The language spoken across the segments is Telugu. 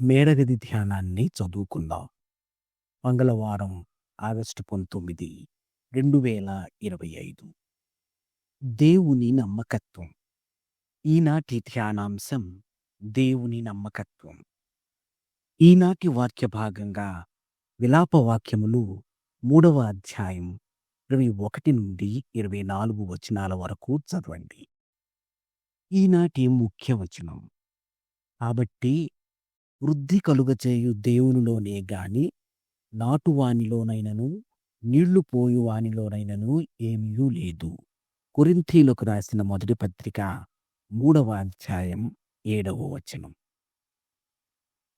మేడగది ధ్యానాన్ని చదువుకుందాం. మంగళవారం ఆగస్టు పంతొమ్మిది రెండు వేల ఇరవై ఐదు. దేవుని నమ్మకత్వం. ఈనాటి ధ్యానాంశం దేవుని నమ్మకత్వం. ఈనాటి వాక్య భాగంగా విలాప వాక్యములు మూడవ అధ్యాయం ఇరవై ఒకటి నుండి ఇరవై నాలుగు వచనాల వరకు చదవండి. ఈనాటి ముఖ్య వచనం. కాబట్టి వృద్ధి కలుగచేయు దేవునిలోనే గాని నాటువానిలోనైనను నీళ్ళు పోయువానిలోనైనను ఏమీ లేదు. కొరింథీలకు రాసిన మొదటి పత్రిక మూడవ అధ్యాయం ఏడవ వచనం.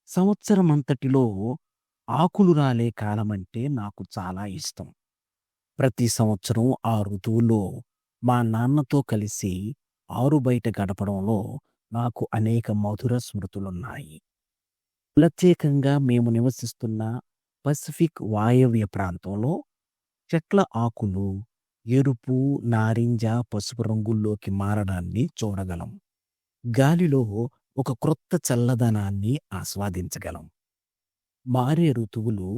సంవత్సరమంతటిలో ఆకులు రాలే కాలమంటే నాకు చాలా ఇష్టం. ప్రతి సంవత్సరం ఆ ఋతువులో మా నాన్నతో కలిసి ఆరు బయట గడపడంలో నాకు అనేక మధుర స్మృతులున్నాయి. ప్రత్యేకంగా మేము నివసిస్తున్న పసిఫిక్ వాయవ్య ప్రాంతంలో చెట్ల ఆకులు ఎరుపు నారింజ పసుపు రంగుల్లోకి మారడాన్ని చూడగలం. గాలిలో ఒక క్రొత్త చల్లదనాన్ని ఆస్వాదించగలం. మారే ఋతువులు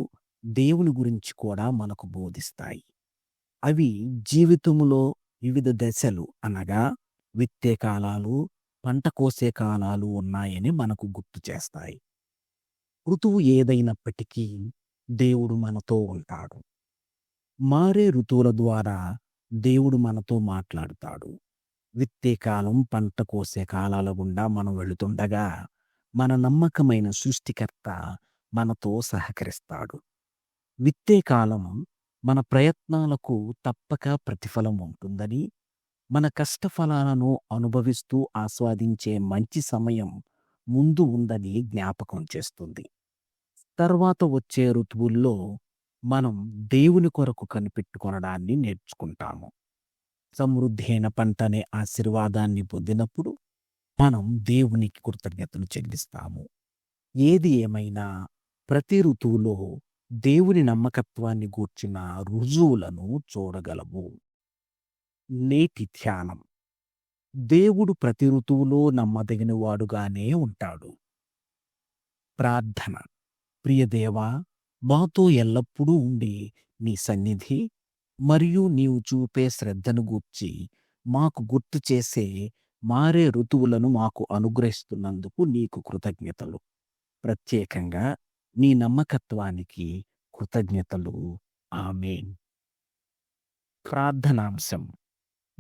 దేవుని గురించి కూడా మనకు బోధిస్తాయి. అవి జీవితంలో వివిధ దశలు అనగా విత్తే కాలాలు పంట కోసే కాలాలు ఉన్నాయని మనకు గుర్తు చేస్తాయి. ఋతువు ఏదైనప్పటికీ దేవుడు మనతో ఉంటాడు. మారే ఋతువుల ద్వారా దేవుడు మనతో మాట్లాడుతాడు. విత్తే కాలం పంట కోసే కాలాల గుండా మనం వెళుతుండగా మన నమ్మకమైన సృష్టికర్త మనతో సహకరిస్తాడు. విత్తే కాలం మన ప్రయత్నాలకు తప్పక ప్రతిఫలం ఉంటుందని మన కష్టఫలాలను అనుభవిస్తూ ఆస్వాదించే మంచి సమయం ముందు ఉందని జ్ఞాపకం చేస్తుంది. తర్వాత వచ్చే ఋతువుల్లో మనం దేవుని కొరకు కనిపెట్టుకొనడాన్ని నేర్చుకుంటాము. సమృద్ధి అయిన పంట అనే ఆశీర్వాదాన్ని పొందినప్పుడు మనం దేవునికి కృతజ్ఞతలు చెల్లిస్తాము. ఏది ఏమైనా ప్రతి ఋతువులో దేవుని నమ్మకత్వాన్ని గూర్చిన రుజువులను చూడగలము. నేటి ధ్యానం. దేవుడు ప్రతి ఋతువులో నమ్మదగిన వాడుగానే ఉంటాడు. ప్రార్థన. ప్రియదేవా మాతో ఎల్లప్పుడూ ఉండి నీ సన్నిధి మరియు నీవు చూపే శ్రద్ధను గూర్చి మాకు గుర్తు చేసే మారే ఋతువులను మాకు అనుగ్రహిస్తున్నందుకు నీకు కృతజ్ఞతలు. ప్రత్యేకంగా నీ నమ్మకత్వానికి కృతజ్ఞతలు. ఆమెన్. ప్రార్థనాంశం.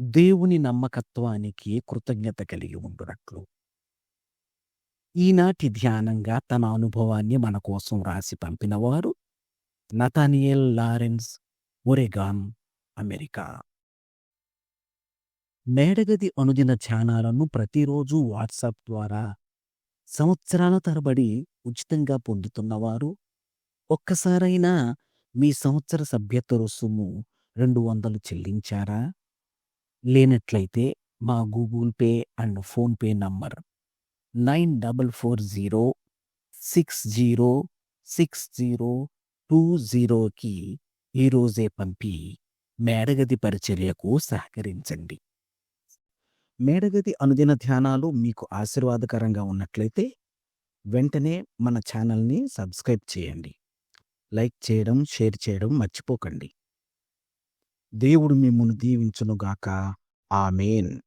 దేవుని నమ్మకత్వానికి కృతజ్ఞత కలిగి ఉండునట్లు. ఈనాటి ధ్యానంగా తన అనుభవాన్ని మన కోసం రాసి పంపినవారు నతానియల్ లారెన్స్ ఒరెగాన్ అమెరికా. మేడగది అనుదిన ధ్యానాలను ప్రతిరోజు వాట్సాప్ ద్వారా సంవత్సరాల తరబడి ఉచితంగా పొందుతున్నవారు ఒక్కసారైనా మీ సంవత్సర సభ్యత్వ రుసుము రెండు వందలు చెల్లించారా? లేనట్లయితే మా Google pay and PhonePe number nine double four zero six zero six zero two జీరోకి ఈరోజే పంపి మేడగది పరిచర్యకు సహకరించండి. మేడగది అనుదిన ధ్యానాలు మీకు ఆశీర్వాదకరంగా ఉన్నట్లయితే వెంటనే మన ఛానల్ని సబ్స్క్రైబ్ చేయండి. లైక్ చేయడం షేర్ చేయడం మర్చిపోకండి. దేవుడు మిమ్మల్ని దీవించునుగాక. ఆమెన్.